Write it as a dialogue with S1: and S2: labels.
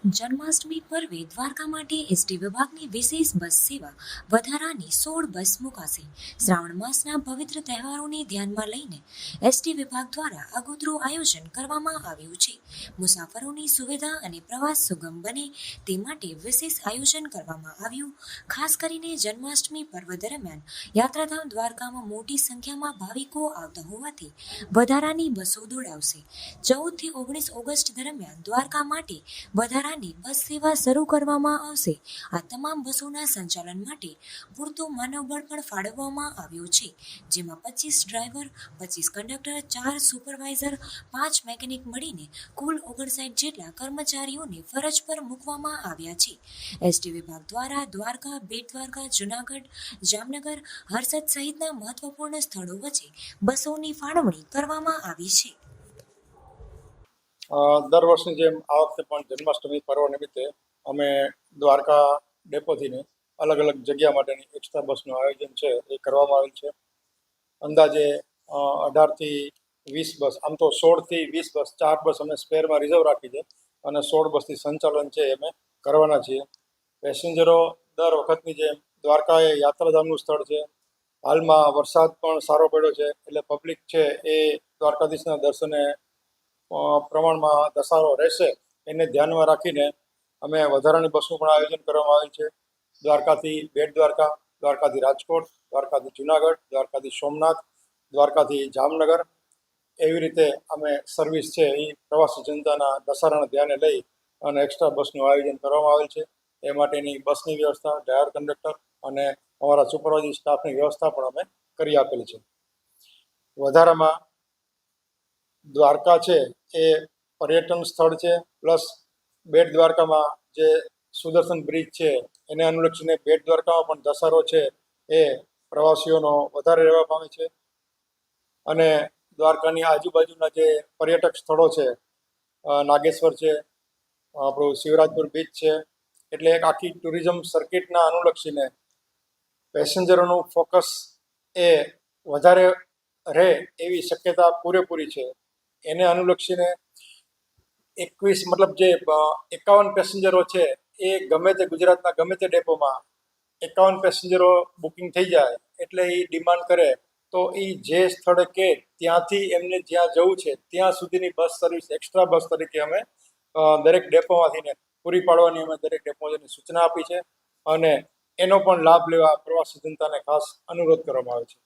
S1: જન્માષ્ટમી પર્વે દ્વારકા માટે એસટી વિભાગની વિશેષ બસ સેવા વધારાની સોળ બસ મુકાશે. શ્રાવણ માસના પવિત્ર તહેવારોને ધ્યાનમાં લઈને એસટી વિભાગ દ્વારા આગોતરું આયોજન કરવામાં આવ્યું છે. મુસાફરોની સુવિધા અને પ્રવાસ સુગમ બને તે માટે વિશેષ આયોજન કરવામાં આવ્યું. ખાસ કરીને જન્માષ્ટમી પર્વ દરમિયાન યાત્રાધામ દ્વારકામાં મોટી સંખ્યામાં ભાવિકો આવતા હોવાથી વધારાની બસો દોડાવશે. ચૌદથી ઓગણીસ ઓગસ્ટ દરમિયાન દ્વારકા માટે વધારાની બસ સેવા શરૂ કરવામાં આવશે. આ તમામ બસોના સંચાલન માટે પૂરતો માનવબળ પણ ફાળવવામાં આવ્યો છે. જેમાં પચીસ ડ્રાઈવર, પચીસ કંડક્ટર, ચાર સુપરવાઇઝર, પાંચ મેકેનિક મળીને કુલ ઓગણસાઠ જેટલા કર્મચારીઓને ફરજ પર મૂકવામાં આવ્યા છે. એસટી વિભાગ દ્વારા દ્વારકા બેટ દ્વારકા જુનાગઢ, જામનગર, હર્ષદ સહિતના મહત્વપૂર્ણ સ્થળો વચ્ચે બસોની ફાળવણી કરવામાં આવી છે.
S2: દર વર્ષની જેમ આ વખતે પણ જન્માષ્ટમી પર્વ નિમિત્તે અમે દ્વારકા ડેપોથીને અલગ અલગ જગ્યા માટેની એક્સ્ટ્રા બસનું આયોજન છે, એ કરવામાં આવેલ છે. અંદાજે અઢારથી વીસ બસ, આમ તો સોળથી વીસ બસ, ચાર બસ અમે સ્પેરમાં રિઝર્વ રાખી છે અને સોળ બસથી સંચાલન છે એ અમે કરવાના છીએ. પેસેન્જરો દર વખતની જેમ દ્વારકા એ યાત્રાધામનું સ્થળ છે. હાલમાં વરસાદ પણ સારો પડ્યો છે, એટલે પબ્લિક છે એ દ્વારકાધીશના દર્શને પ્રમાણમાં ધસારો રહેશે, એને ધ્યાનમાં રાખીને અમે વધારાની બસનું પણ આયોજન કરવામાં આવેલ છે. દ્વારકાથી બેટ દ્વારકા, દ્વારકાથી રાજકોટ, દ્વારકાથી જુનાગઢ, દ્વારકાથી સોમનાથ, દ્વારકાથી જામનગર. એવી રીતે અમે સર્વિસ છે એ પ્રવાસી જનતાના ધસારાને ધ્યાને લઈ અને એક્સ્ટ્રા બસનું આયોજન કરવામાં આવેલ છે. એ માટેની બસની વ્યવસ્થા ડ્રાઈવર કંડક્ટર અને અમારા સુપરવાઇઝિંગ સ્ટાફની વ્યવસ્થા પણ અમે કરી આપેલી છે. વધારામાં દ્વારકા છે, એ પર્યટન સ્થળ છે, પ્લસ બેટ દ્વારકામાં જે સુદર્શન બ્રિજ છે, એને અનુલક્ષીને બેટ દ્વારકામાં પણ દશેરો છે, એ પ્રવાસીઓનો વધારે રહેવા પામે છે. અને દ્વારકાની આજુબાજુના જે પર્યટક સ્થળો છે નાગેશ્વર છે, આપણું શિવરાજપુર બીચ છે, એટલે એક આખી ટુરિઝમ સર્કિટના અનુલક્ષીને પેસેન્જરોનું ફોકસ એ વધારે રહે એવી શક્યતા પૂરેપૂરી છે. એને અનુલક્ષીને એકવીસ, મતલબ જે એકાવન પેસેન્જરો છે, એ ગમે તે ગુજરાતના, ગમે તે ડેપોમાં એકાવન પેસેન્જરો બુકિંગ થઈ જાય, એટલે એ ડિમાન્ડ કરે, તો એ જે સ્થળે કે, ત્યાંથી એમને જ્યાં જવું છે, ત્યાં સુધીની બસ સર્વિસ, એક્સ્ટ્રા બસ તરીકે અમે દરેક ડેપોમાંથીને પૂરી પાડવાની અમે દરેક ડેપોને સૂચના આપી છે, અને એનો પણ લાભ લેવા પ્રવાસી જનતાને ખાસ અનુરોધ કરવામાં આવે છે.